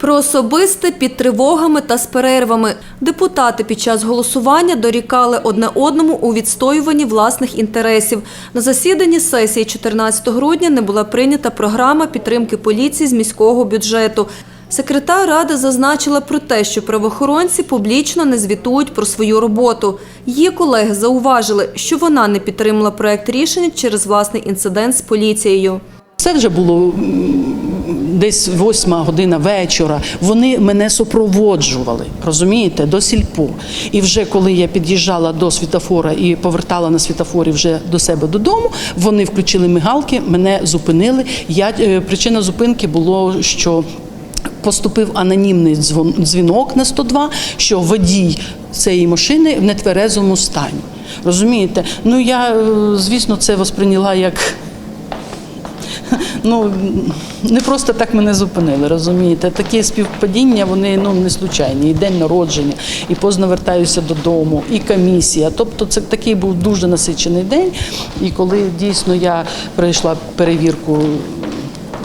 Про особисте під тривогами та з перервами. Депутати під час голосування дорікали одне одному у відстоюванні власних інтересів. На засіданні сесії 14 грудня не була прийнята програма підтримки поліції з міського бюджету. Секретар ради зазначила про те, що правоохоронці публічно не звітують про свою роботу. Її колеги зауважили, що вона не підтримала проект рішення через власний інцидент з поліцією. Це вже було десь восьма година вечора. Вони мене супроводжували, розумієте, до сільпо. І вже коли я під'їжджала до світофора і повертала на світофорі вже до себе додому, вони включили мигалки, мене зупинили. Я е, причина зупинки було, що Поступив анонімний дзвінок на 102, що водій цієї машини в нетверезому стані. Розумієте? Ну я, е, звісно, це восприйняла як ну не просто так мене зупинили, розумієте? Такі співпадіння, вони ну не случайні. І день народження, і поздно вертаюся додому, і комісія. Тобто, це такий був дуже насичений день. І коли дійсно я пройшла перевірку.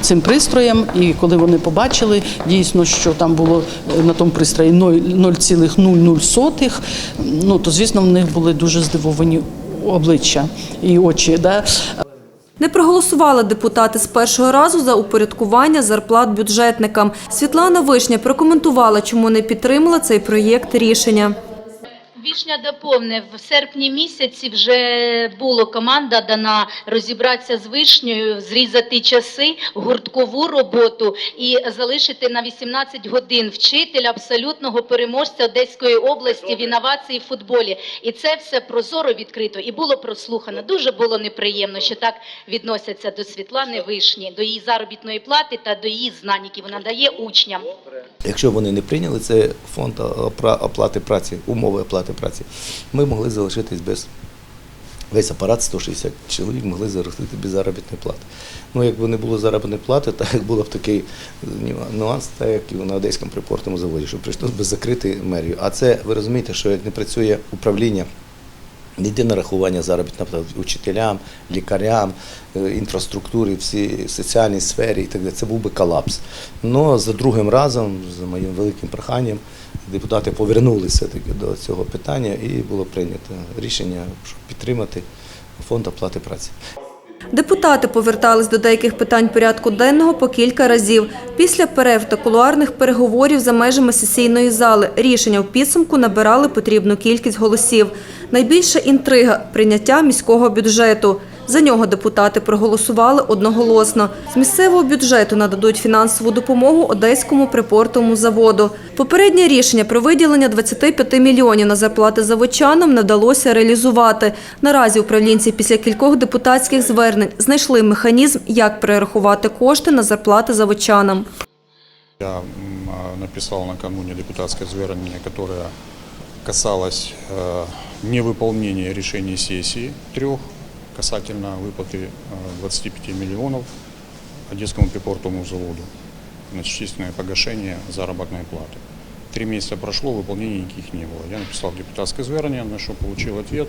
Цим пристроєм, і коли вони побачили дійсно, що там було е, на тому пристрої 0,00, ну то звісно в них були дуже здивовані обличчя і очі. Да? Не проголосували депутати з першого разу за упорядкування зарплат бюджетникам. Світлана Вишня прокоментувала, чому не підтримала цей проєкт рішення. Вішня доповнив, в серпні місяці вже була команда дана розібратися з вишнею, зрізати часи, гурткову роботу і залишити на 18 годин вчителя абсолютного переможця Одеської області в інновації в футболі. І це все прозоро відкрито і було прослухано. Дуже було неприємно, що так відносяться до Світлани Вишні, до її заробітної плати та до її знань, які вона дає учням. Якщо вони не прийняли це фонд оплати праці, умови оплати праці, ми могли залишитись без весь апарат 160 чоловік могли залишити без заробітної плати. Ну, якби не було заробітної плати, так було б такий нюанс, так як і на Одеському припортному заводі, що прийшлося би закрити мерію. А це ви розумієте, що як не працює управління. Не йде нарахування заробітної плати учителям, лікарям, е, інфраструктурі, всі соціальній сфері і так далі. Це був би колапс. Но за другим разом, за моїм великим проханням, депутати повернулися таки до цього питання і було прийнято рішення, щоб підтримати фонд оплати праці. Депутати повертались до деяких питань порядку денного по кілька разів. Після перерв та кулуарних переговорів за межами сесійної зали рішення в підсумку набирали потрібну кількість голосів. Найбільша інтрига – прийняття міського бюджету. За нього депутати проголосували одноголосно. З місцевого бюджету нададуть фінансову допомогу Одеському припортовому заводу. Попереднє рішення про виділення 25 мільйонів на зарплати заводчанам не вдалося реалізувати. Наразі управлінці після кількох депутатських звернень знайшли механізм, як перерахувати кошти на зарплати заводчанам. Я написал накануне депутатское звернение, которое касалось э, невыполнения решений сессии трех касательно выплаты э, 25 миллионов Одесскому припортовому заводу на частичное погашение заработной платы. Три месяца прошло, выполнений никаких не было. Я написал депутатское звернение, на что получил ответ,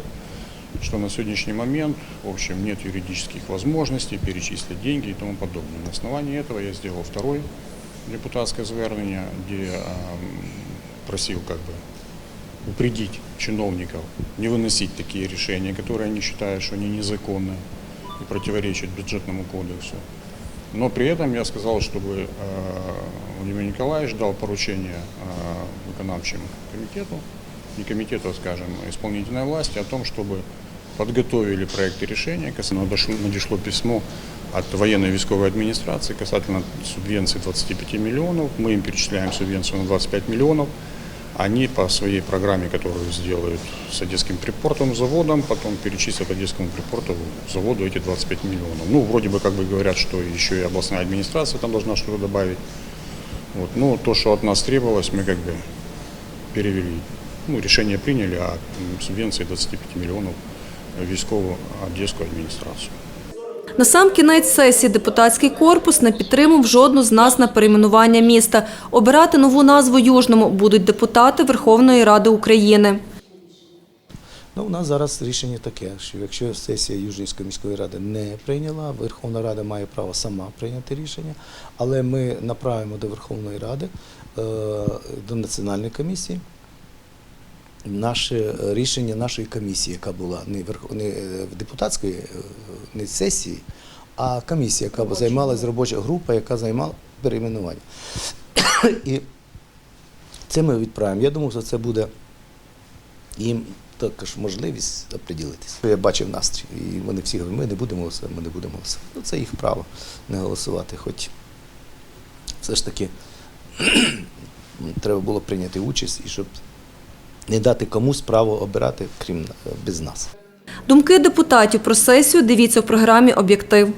что на сегодняшний момент, в общем, нет юридических возможностей перечислить деньги и тому подобное. На основании этого я сделал второй депутатское звернення, где эм, просил как бы упредить чиновников не выносить такие решения, которые они считают, что они незаконны и противоречат бюджетному кодексу. Но при этом я сказал, чтобы э, Владимир Николаевич дал поручение э, виконавчему комитету, не комитету, а, скажем, исполнительной власти, о том, чтобы подготовили проекты решения. Касательно дошло, надошло письмо от военной військовой администрации касательно субвенции 25 миллионов. Мы им перечисляем субвенцию на 25 миллионов. Они по своей программе, которую сделают с Одесским припортовым заводом, потом перечислят Одесскому припортовому заводу эти 25 миллионов. Ну, вроде бы как бы говорят, что еще и областная администрация там должна что-то добавить. Вот. Ну, то, что от нас требовалось, мы как бы перевели. Ну, решение приняли м, субвенции 25 миллионов військову Одесскую администрацию. На сам кінець сесії депутатський корпус не підтримав жодну з нас на перейменування міста. Обирати нову назву Южному будуть депутати Верховної Ради України. Ну, у нас зараз рішення таке, що якщо сесія Южнівської міської ради не прийняла, Верховна Рада має право сама прийняти рішення, але ми направимо до Верховної Ради, е, до Національної комісії. Наше е, рішення нашої комісії, яка була не, не е, депутатської е, не сесії, а комісія, яка займалася робоча група, яка займала перейменування. І це ми відправимо. Я думаю, що це буде їм також можливість оприділитися. Я бачив настрій, і вони всі говорять, ми не будемо голосувати, ми не будемо голосувати. Ну, це їх право не голосувати, хоч все ж таки треба було прийняти участь і щоб не дати комусь право обирати, крім е, без нас. Думки депутатів про сесію дивіться в програмі «Об'єктив».